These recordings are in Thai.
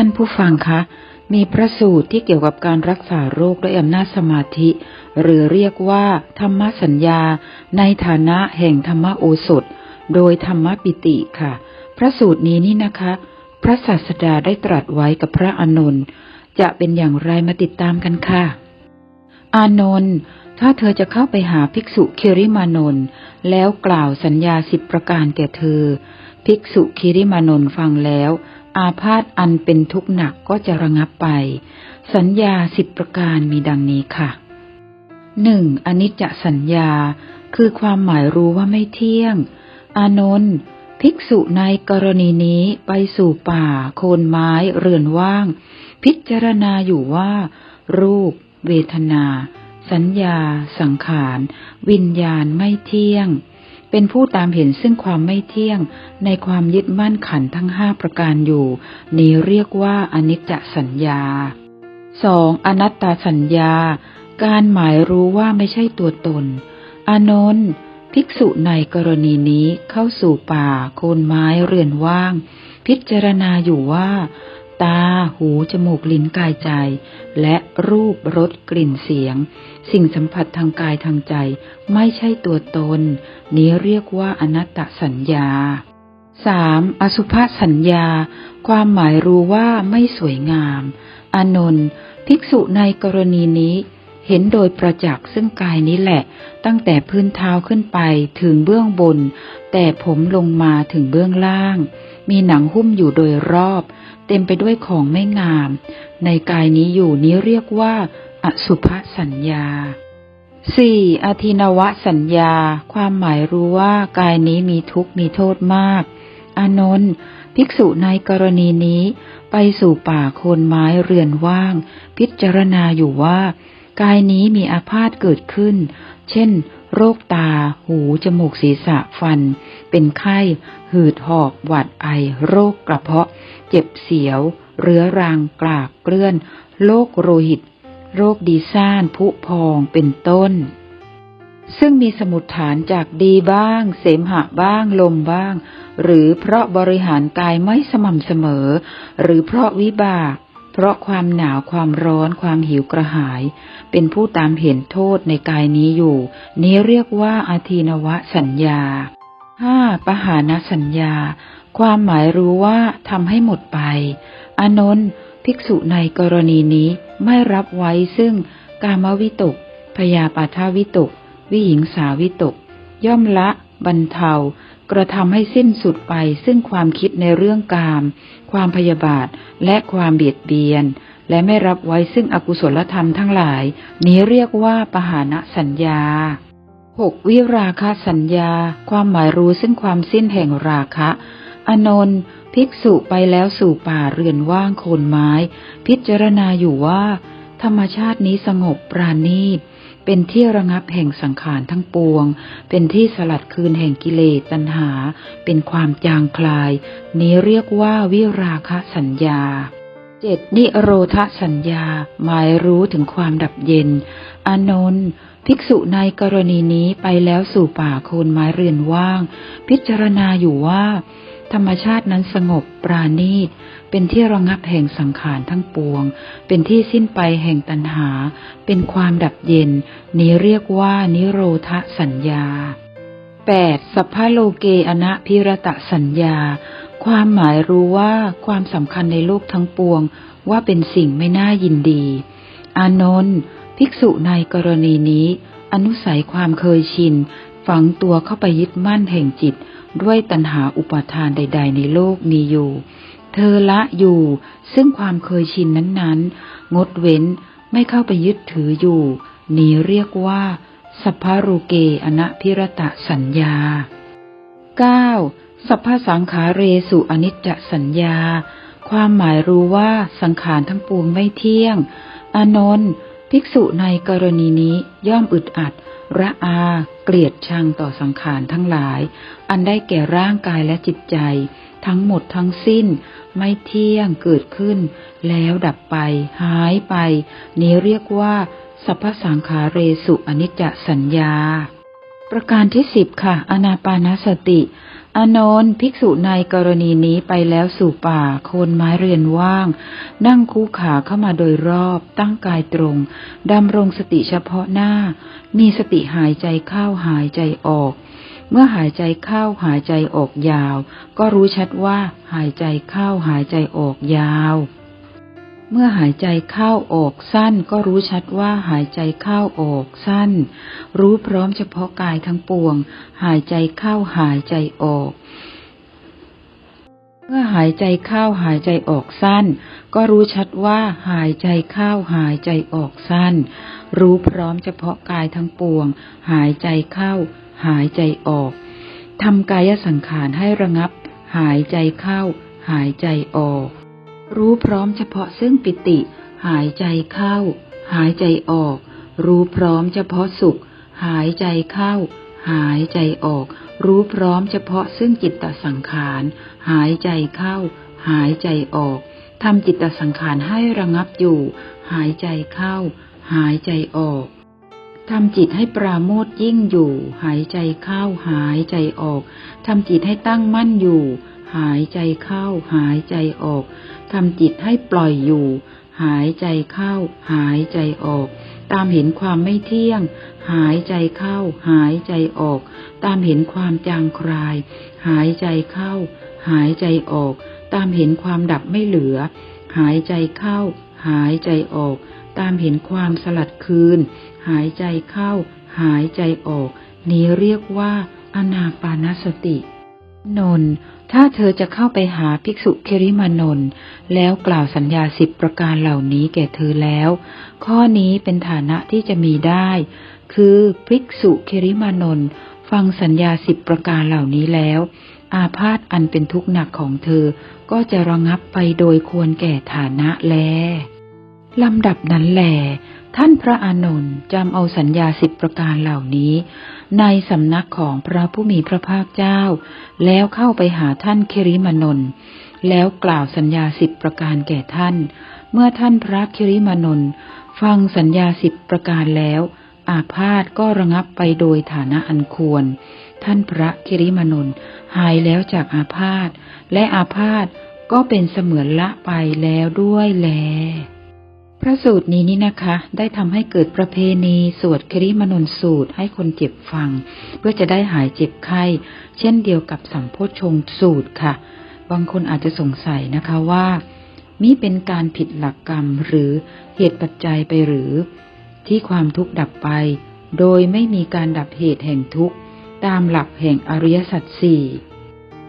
ท่านผู้ฟังคะ มีพระสูตรที่เกี่ยวกับการรักษาโรคด้วยอำนาจสมาธิ หรือเรียกว่า ธรรมสัญญา ในฐานะแห่งธรรมโอสถ โดยธรรมปิติค่ะ พระสูตรนี้นี่นะคะ พระศาสดาได้ตรัสไว้กับพระอานนท์จะเป็นอย่างไรมาติดตามกันค่ะ อานนท์ถ้าเธอจะเข้าไปหาภิกษุคิริมานนท์แล้วกล่าวสัญญาสิบประการแก่เธอ ภิกษุคิริมานนท์ฟังแล้ว อาพาธอันเป็นทุกข์หนักก็จะระงับไป สัญญาสิบประการมีดังนี้ค่ะหนึ่งอนิจจสัญญา คือความหมายรู้ว่าไม่เที่ยง อานนท์ภิกษุในกรณีนี้ไปสู่ป่า โคนไม้เรือนว่าง พิจารณาอยู่ว่า รูป เวทนา สัญญา สังขาร วิญญาณไม่เที่ยง เป็นผู้ตามเห็นซึ่งความไม่เที่ยงในความยึดมั่นขันทั้งห้าประการอยู่ นี้เรียกว่าอนิจจสัญญาสองอนัตตาสัญญา การหมายรู้ว่าไม่ใช่ตัวตน อานนท์ภิกษุในกรณีนี้เข้าสู่ป่าโคนไม้เรือนว่าง พิจารณาอยู่ว่า ตา หู จมูก ลิ้น กายใจ และรูป รส กลิ่น เสียง สิ่งสัมผัสทางกายทางใจ ไม่ใช่ตัวตน นี้เรียกว่าอนัตตสัญญาสามอสุภสัญญา ความหมายรู้ว่าไม่สวยงามอานนท์ภิกษุในกรณีนี้ เห็นโดยประจักษ์ซึ่งกายนี้แหละ ตั้งแต่พื้นเท้าขึ้นไปถึงเบื้องบน แต่ผมลงมาถึงเบื้องล่าง มีหนังหุ้มอยู่โดยรอบ เต็มไปด้วยของไม่งาม ในกายนี้อยู่นี้เรียกว่า อสุภสัญญาสี่อธินวสัญญา ความหมายรู้ว่ากายนี้มีทุกข์มีโทษมาก อานนท์ภิกษุในกรณีนี้ ไปสู่ป่าโคนไม้เรือนว่าง พิจารณาอยู่ว่า กายนี้มีอาพาธเกิดขึ้น เช่น โรคตา หู จมูก ศีรษะ ฟัน เป็นไข้ หืดหอบ หวัดไอ โรคกระเพาะ เจ็บเสียว เรื้อรัง กลากเกลื่อน โรคโรหิต โรคดีซ่าน ผุพอง เป็นต้น ซึ่งมีสมุดฐานจากดีบ้าง เสมหะบ้าง ลมบ้าง หรือเพราะบริหารกายไม่สม่ำเสมอ หรือเพราะวิบาก เพราะความหนาวความร้อนความหิวกระหาย เป็นผู้ตามเห็นโทษในกายนี้อยู่ นี้เรียกว่าอาทีนวสัญญาห้าปหานสัญญา ความหมายรู้ว่าทำให้หมดไป อนนท์ภิกษุในกรณีนี้ไม่รับไว้ซึ่งกามวิตกพยาปาทาวิตก วิหิงสาวิตก ย่อมละ บรรเทา กระทำให้สิ้นสุดไปซึ่งความคิดในเรื่องกาม ความพยาบาท และความเบียดเบียน และไม่รับไว้ซึ่งอกุศลธรรมทั้งหลาย นี้เรียกว่าปหานสัญญาหกวิราคะสัญญา ความหมายรู้ซึ่งความสิ้นแห่งราคะอานนท์ภิกษุไปแล้วสู่ป่าเรือนว่างโคนไม้ พิจารณาอยู่ว่า ธรรมชาตินี้สงบปราณีต เป็นที่ระงับแห่งสังขารทั้งปวง เป็นที่สลัดคืนแห่งกิเลสตัณหา เป็นความจางคลาย นี้เรียกว่าวิราคะสัญญาเจ็ดนิโรธสัญญา หมายรู้ถึงความดับเย็น อานนท์ภิกษุในกรณีนี้ไปแล้วสู่ป่าโคนไม้เรือนว่าง พิจารณาอยู่ว่า ธรรมชาตินั้นสงบปราณีต เป็นที่ระงับแห่งสังขารทั้งปวง เป็นที่สิ้นไปแห่งตัณหา เป็นความดับเย็น นี้เรียกว่านิโรธสัญญา 8. สัพพะโลเกอนะพิรตะสัญญา ความหมายรู้ว่าความสำคัญในโลกทั้งปวง ว่าเป็นสิ่งไม่น่ายินดี อานนท์ภิกษุในกรณีนี้ อนุสัยความเคยชิน ฝังตัวเข้าไปยึดมั่นแห่งจิต ด้วยตัณหาอุปาทานใด ๆ ในโลกมีอยู่ เธอละอยู่ ซึ่งความเคยชินนั้นๆ งดเว้นไม่เข้าไปยึดถืออยู่ นี้เรียกว่าสัพพะรูเกอนะพิรตสัญญา 9. สัพพสังขาเรสุอนิจจสัญญา ความหมายรู้ว่าสังขารทั้งปวงไม่เที่ยงอานนท์ภิกษุในกรณีนี้ย่อมอึดอัด ระอา เกลียดชังต่อสังขารทั้งหลาย อันได้แก่ร่างกายและจิตใจ ทั้งหมดทั้งสิ้น ไม่เที่ยงเกิดขึ้น แล้วดับไป หายไป นี้เรียกว่า สัพพสังขาเรสุอนิจจสัญญา ประการที่สิบค่ะ อนาปานสติ อานนท์ภิกษุในกรณีนี้ไปแล้วสู่ป่า โคนไม้เรือนว่าง นั่งคู่ขาเข้ามาโดยรอบ ตั้งกายตรง ดำรงสติเฉพาะหน้า มีสติหายใจเข้าหายใจออก เมื่อหายใจเข้าหายใจออกยาว ก็รู้ชัดว่าหายใจเข้าหายใจออกยาว เมื่อหายใจเข้าออกสั้นก็รู้ชัดว่าหายใจเข้าออกสั้น รู้พร้อมเฉพาะกายทั้งปวง หายใจเข้าหายใจออก เมื่อหายใจเข้าหายใจออกสั้น ก็รู้ชัดว่าหายใจเข้าหายใจออกสั้น รู้พร้อมเฉพาะกายทั้งปวง หายใจเข้าหายใจออกทำกายสังขารให้ระงับ หายใจเข้า หายใจออก รู้พร้อมเฉพาะซึ่งปิติ หายใจเข้า หายใจออก รู้พร้อมเฉพาะสุข หายใจเข้า หายใจออก รู้พร้อมเฉพาะซึ่งจิตตสังขาร หายใจเข้า หายใจออกทำจิตตสังขารให้ระงับอยู่ หายใจเข้า หายใจออกทำจิตให้ปราโมทยิ่งอยู่ หายใจเข้า หายใจออกทำจิตให้ตั้งมั่นอยู่ หายใจเข้า หายใจออก ทำจิตให้ปล่อยอยู่ หายใจเข้า หายใจออก ตามเห็นความไม่เที่ยง หายใจเข้า หายใจออก ตามเห็นความจางคลาย หายใจเข้า หายใจออก ตามเห็นความดับไม่เหลือ หายใจเข้า หายใจออก ตามเห็นความสลัดคืน หายใจเข้า หายใจออก นี้เรียกว่าอนาปานสติ นน ถ้าเธอจะเข้าไปหาภิกษุเคริมานนท์แล้วกล่าวสัญญาสิบประการเหล่านี้แก่เธอแล้ว ข้อนี้เป็นฐานะที่จะมีได้ คือภิกษุเคริมานนท์ฟังสัญญาสิบประการเหล่านี้แล้ว อาพาธอันเป็นทุกข์หนักของเธอก็จะระงับไปโดยควรแก่ฐานะแลลำดับนั้นแหล ท่านพระอานนท์จำเอาสัญญาสิบประการเหล่านี้ ในสำนักของพระผู้มีพระภาคเจ้า แล้วเข้าไปหาท่านเคริมานนท์แล้วกล่าวสัญญาสิบประการแก่ท่าน เมื่อท่านพระเคริมานนท์ฟังสัญญาสิบประการแล้ว อาพาธก็ระงับไปโดยฐานะอันควร ท่านพระคิริมานนท์หายแล้วจากอาพาธและอาพาธก็เป็นเสมือนละไปแล้วด้วยแล พระสูตรนี้นี่นะคะ ได้ทำให้เกิดประเพณีสวดคริมนนสูตรให้คนเจ็บฟัง เพื่อจะได้หายเจ็บไข้ เช่นเดียวกับสัมโพชงสูตรค่ะ บางคนอาจจะสงสัยนะคะว่า มิเป็นการผิดหลักกรรมหรือเหตุปัจจัยไปหรือ ที่ความทุกข์ดับไป โดยไม่มีการดับเหตุแห่งทุกข์ ตามหลักแห่งอริยสัจสี่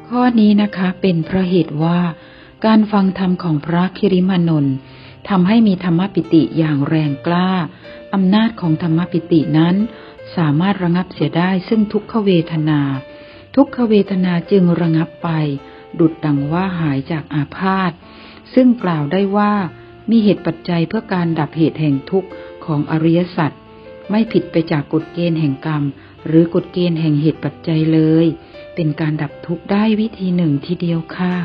ข้อนี้นะคะเป็นเพราะเหตุว่า การฟังธรรมของพระคิริมานนท์ ทำให้มีธรรมปิติอย่างแรงกล้า อำนาจของธรรมปิตินั้น สามารถระงับเสียได้ซึ่งทุกขเวทนา ทุกขเวทนาจึงระงับไป ดุดดังว่าหายจากอาพาธ ซึ่งกล่าวได้ว่ามีเหตุปัจจัยเพื่อการดับเหตุแห่งทุกข์ของอริยสัจไม่ผิดไปจากกฎเกณฑ์แห่งกรรม หรือกฎเกณฑ์แห่งเหตุปัจจัยเลย เป็นการดับทุกข์ได้วิธีหนึ่งทีเดียวค่ะ